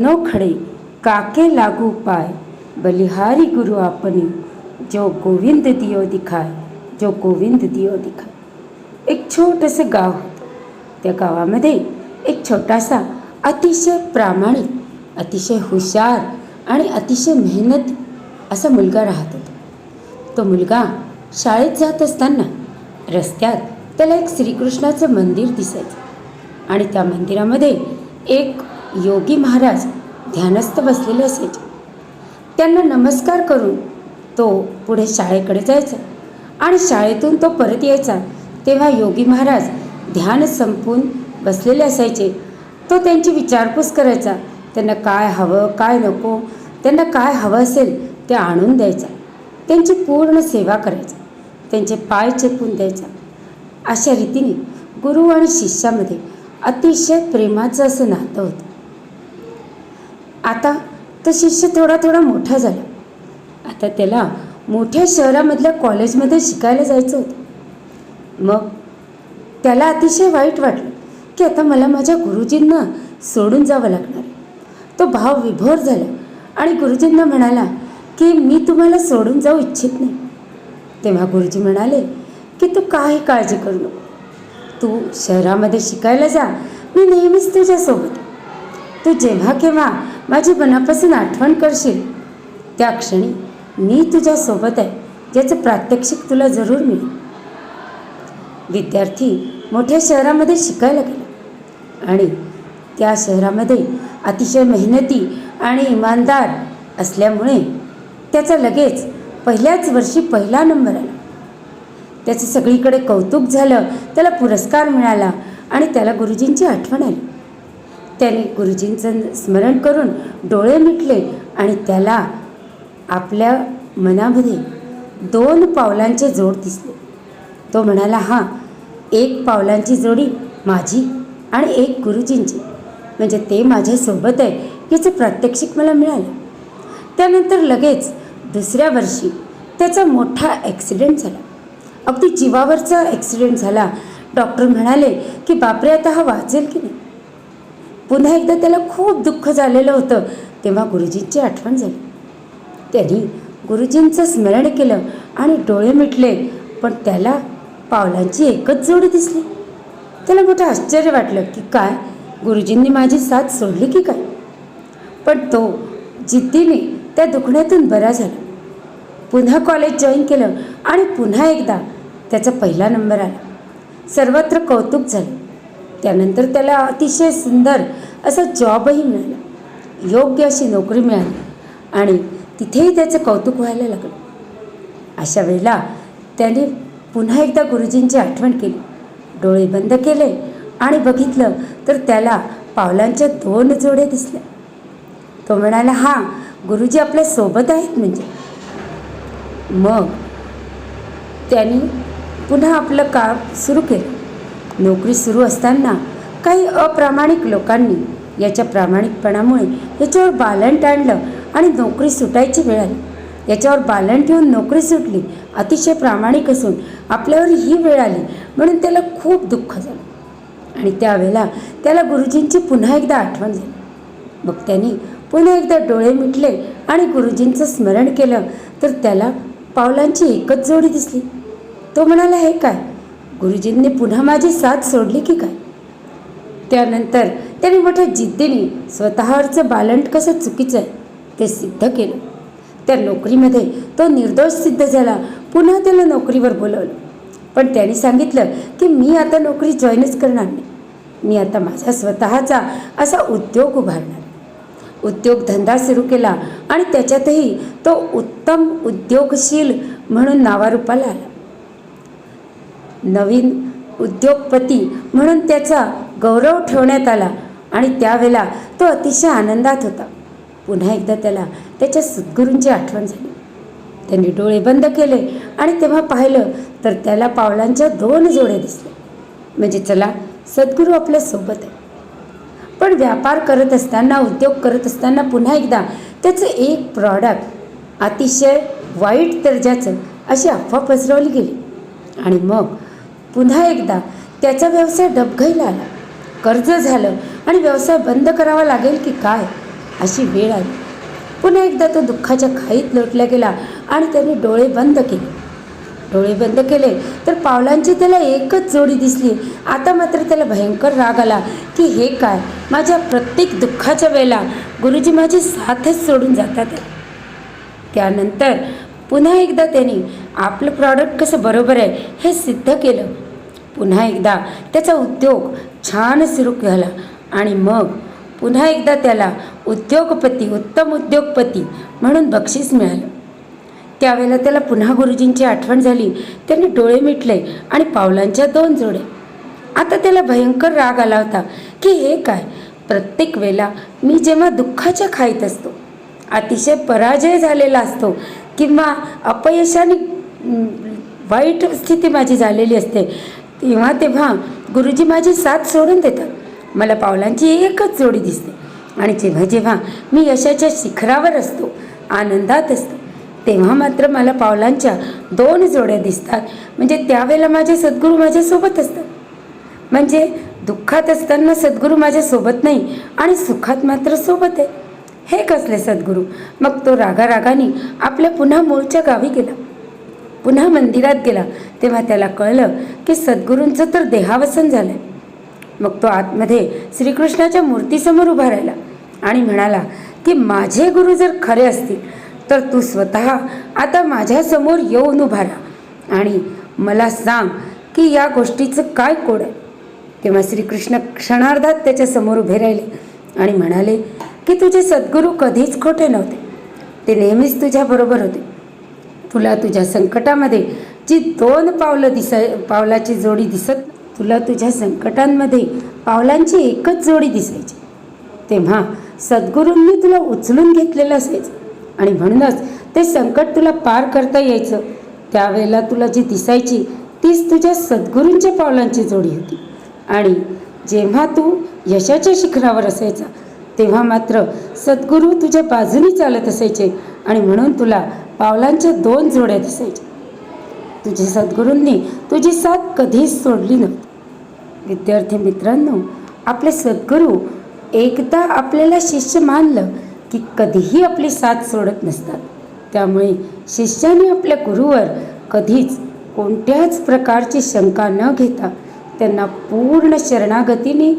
नोखडे काके लागू पाय. बलिहारी गुरु आपणी जो गोविंद दियो दिखाय जो गोविंद दियो दिखाय एक छोटंसं गाव होतं. त्या गावामध्ये एक छोटासा अतिशय प्रामाणिक अतिशय हुशार आणि अतिशय मेहनती असा मुलगा राहत होता. तो मुलगा शाळेत जात असताना रस्त्यात त्याला एक श्रीकृष्णाचं मंदिर दिसायचं आणि त्या मंदिरामध्ये एक योगी महाराज ध्यानस्थ बसलेले असायचे. त्यांना नमस्कार करून तो पुढे शाळेकडे जायचा आणि शाळेतून तो परत यायचा तेव्हा योगी महाराज ध्यान संपून बसलेले असायचे. तो त्यांची विचारपूस करायचा त्यांना काय हवं काय नको त्यांना काय हवं असेल ते आणून द्यायचा. त्यांची पूर्ण सेवा करायचा त्यांचे पाय चेपून द्यायचा. अशा रीतीने गुरु आणि शिष्यामध्ये अतिशय प्रेमाचं असं नातं होतं. आता तर शिष्य थोडा थोडा मोठा झाला. आता त्याला मोठ्या शहरामधल्या कॉलेजमध्ये शिकायला जायचं होतं. मग त्याला अतिशय वाईट वाटलं की आता मला माझ्या गुरुजींना सोडून जावं लागणार. तो भाव विभोर झाला आणि गुरुजींना म्हणाला की मी तुम्हाला सोडून जाऊ इच्छित नाही. तेव्हा गुरुजी म्हणाले की तू काही काळजी करू नको. तू शहरामध्ये शिकायला जा मी नेहमीच तुझ्यासोबत. तू जेव्हा केव्हा माझी मनापासून आठवण करशील. त्या क्षणी मी तुझ्यासोबत आहे ज्याचं प्रात्यक्षिक तुला जरूर मिळेल. विद्यार्थी मोठ्या शहरामध्ये शिकायला गेला. आणि त्या शहरामध्ये अतिशय मेहनती आणि इमानदार असल्यामुळे त्याचा लगेच पहिल्याच वर्षी पहिला नंबर आला. त्याचं सगळीकडे कौतुक झालं त्याला पुरस्कार मिळाला आणि त्याला गुरुजींची आठवण आली. त्याने गुरुजींचं स्मरण करून डोळे मिटले आणि त्याला आपल्या मनामध्ये दोन पावलांचे जोड दिसले. तो म्हणाला हा एक पावलांची जोडी माझी आणि एक गुरुजींची. म्हणजे ते माझ्यासोबत आहे याचं प्रात्यक्षिक मला मिळालं. त्यानंतर लगेच दुसऱ्या वर्षी त्याचा मोठा ॲक्सिडेंट झाला. अगदी जीवावरचा ॲक्सिडेंट झाला. डॉक्टर म्हणाले की बापरे आता हा वाचेल की नाही? पुन्हा एकदा त्याला खूप दुःख झालेलं होतं. तेव्हा गुरुजींची आठवण झाली. त्यांनी गुरुजींचं स्मरण केलं आणि डोळे मिटले पण त्याला पावलांची एकच जोडी दिसली. त्याला मोठं आश्चर्य वाटलं की काय गुरुजींनी माझी साथ सोडली की काय? पण तो जिद्दीने त्या दुखण्यातून बरा झाला. पुन्हा कॉलेज जॉईन केलं आणि पुन्हा एकदा त्याचा पहिला नंबर आला. सर्वत्र कौतुक झालं. त्यानंतर त्याला अतिशय सुंदर असा जॉबही मिळाला. योग्य अशी नोकरी मिळाली आणि तिथेही त्याचं कौतुक व्हायला लागलं. अशा वेळेला त्याने पुन्हा एकदा गुरुजींची आठवण केली. डोळे बंद केले आणि बघितलं तर त्याला पावलांच्या दोन जोड्या दिसल्या. तो म्हणाला हां गुरुजी आपल्यासोबत आहेत म्हणजे. मग त्यांनी पुन्हा आपलं काम सुरू केलं. नोकरी सुरू असताना काही अप्रामाणिक लोकांनी याच्या प्रामाणिकपणामुळे याच्यावर बालंट आणलं आणि नोकरी सुटायची वेळ आली. याच्यावर बालन ठेवून नोकरी सुटली अतिशय प्रामाणिक असून आपल्यावर ही वेळ आली म्हणून त्याला खूप दुःख झालं. आणि त्यावेळेला त्याला गुरुजींची पुन्हा एकदा आठवण झाली. मग त्यांनी पुन्हा एकदा डोळे मिटले आणि गुरुजींचं स्मरण केलं तर त्याला पावलांची एकच जोडी दिसली. तो म्हणाला हे काय? गुरुजींनी पुन्हा माझी साथ सोडली की काय? त्यानंतर त्याने मोठ्या जिद्दीने स्वतःवरचं बालंट कसं चुकीचं आहे ते सिद्ध केलं. त्या नोकरीमध्ये तो निर्दोष सिद्ध झाला. पुन्हा त्याला नोकरीवर बोलवलं. पण त्याने सांगितलं की मी आता नोकरी जॉईनच करणार नाही. मी आता माझा स्वतःचा असा उद्योग उभारणार. उद्योगधंदा सुरू केला आणि त्याच्यातही तो उत्तम उद्योगशील म्हणून नावारूपाला आला. नवीन उद्योगपती म्हणून त्याचा गौरव ठेवण्यात आला आणि त्यावेळेला तो अतिशय आनंदात होता. पुन्हा एकदा त्याला त्याच्या सद्गुरूंची आठवण झाली. त्यांनी डोळे बंद केले आणि तेव्हा पाहिलं तर त्याला पावलांच्या दोन जोडे दिसले म्हणजे चला सद्गुरू आपल्यासोबत आहे. पण व्यापार करत असताना उद्योग करत असताना पुन्हा एकदा त्याचं एक प्रॉडक्ट अतिशय वाईट दर्जाचं अशी अफवा पसरवली गेली. आणि मग पुन्हा एकदा त्याचा व्यवसाय डबघाईला आला. कर्ज झालं आणि व्यवसाय बंद करावा लागेल की काय? अशी वेळ आली. पुन्हा एकदा तो दुःखाच्या खाईत लोटला गेला आणि त्याने डोळे बंद केले. डोळे बंद केले तर पावलांची त्याला एकच जोडी दिसली. आता मात्र त्याला भयंकर राग आला की हे काय? माझ्या प्रत्येक दुःखाच्या वेळेला गुरुजी माझी साथच सोडून जातात. त्यानंतर पुन्हा एकदा त्याने आपलं प्रॉडक्ट कसं बरोबर आहे हे सिद्ध केलं. पुन्हा एकदा त्याचा उद्योग छान सुरू झाला आणि मग पुन्हा एकदा त्याला उद्योगपती उत्तम उद्योगपती म्हणून बक्षीस मिळालं. त्यावेळेला त्याला पुन्हा गुरुजींची आठवण झाली. त्याने डोळे मिटले आणि पावलांच्या दोन जोडे आता त्याला भयंकर राग आला होता की हे काय? प्रत्येक वेळेला मी जेव्हा दुःखाच्या खाईत असतो अतिशय पराजय झालेला असतो किंवा अपयशाने वाईट स्थिती माझी झालेली असते तेव्हा तेव्हा गुरुजी माझी साथ सोडून देतात. मला पावलांची एकच जोडी दिसते. आणि जेव्हा जेव्हा मी यशाच्या शिखरावर असतो आनंदात असतो तेव्हा मात्र मला पावलांच्या दोन जोड्या दिसतात. म्हणजे त्यावेळेला माझे सद्गुरू माझ्यासोबत असतात. म्हणजे दुःखात असताना सद्गुरू माझ्यासोबत नाही आणि सुखात मात्र सोबत आहे. हे कसले सद्गुरू? मग तो रागारागाने आपल्या पुन्हा मूळच्या गावी गेला. पुन्हा मंदिरात गेला तेव्हा त्याला कळलं की सद्गुरूंचं तर देहावसन झालं आहे मग तो आतमध्ये श्रीकृष्णाच्या मूर्तीसमोर उभा राहिला आणि म्हणाला की माझे गुरु जर खरे असतील तर तू स्वतः आता माझ्यासमोर येऊन उभा राहा आणि मला सांग की या गोष्टीचं काय कोड आहे. तेव्हा श्रीकृष्ण क्षणार्धात त्याच्यासमोर उभे राहिले आणि म्हणाले की तुझे सद्गुरू कधीच खोटे नव्हते. ते नेहमीच तुझ्याबरोबर होते. तुला तुझ्या संकटामध्ये जी दोन पावलं दिसाय पावलाची जोडी दिसत तुला तुझ्या संकटांमध्ये पावलांची एकच जोडी दिसायची. तेव्हा सद्गुरूंनी तुला उचलून घेतलेलं असायचं. आणि म्हणूनच ते संकट तुला पार करता यायचं. त्यावेळेला तुला जी दिसायची तीच तुझ्या सद्गुरूंच्या पावलांची जोडी होती. आणि जेव्हा तू यशाच्या शिखरावर असायचा तेव्हा मात्र सद्गुरू तुझ्या बाजूनी चालत असायचे आणि म्हणून तुला पावलांच्या दोन जोड्या दिसायच्या तुझ्या सद्गुरूंनी तुझी साथ कधीच सोडली नव्हती. विद्यार्थी मित्रांनो आपले सद्गुरू एकदा आपल्याला शिष्य मानलं की कधीही आपली साथ सोडत नसतात. त्यामुळे शिष्याने आपल्या गुरुवर कधीच कोणत्याच प्रकारची शंका न घेता त्यांना पूर्ण शरणागतीने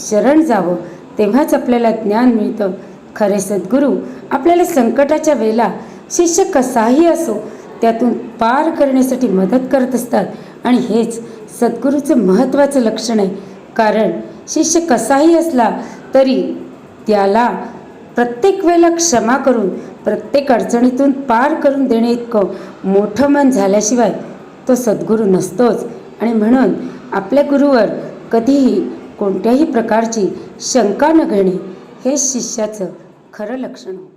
शरण जावं तेव्हाच आपल्याला ज्ञान मिळतं. खरे सद्गुरू आपल्याला संकटाच्या वेळेला शिष्य कसाही असो त्यातून पार करण्यासाठी मदत करत असतात. आणि हेच सद्गुरूचं महत्त्वाचं लक्षण आहे. कारण शिष्य कसाही असला तरी त्याला प्रत्येक वेळेला क्षमा करून प्रत्येक अडचणीतून पार करून देणे इतकं मोठं मन झाल्याशिवाय तो सद्गुरू नसतोच. आणि म्हणून आपल्या गुरुवर कधीही कोणत्याही प्रकारची शंका न घेणे हे शिष्याचं खरं लक्षण होतं.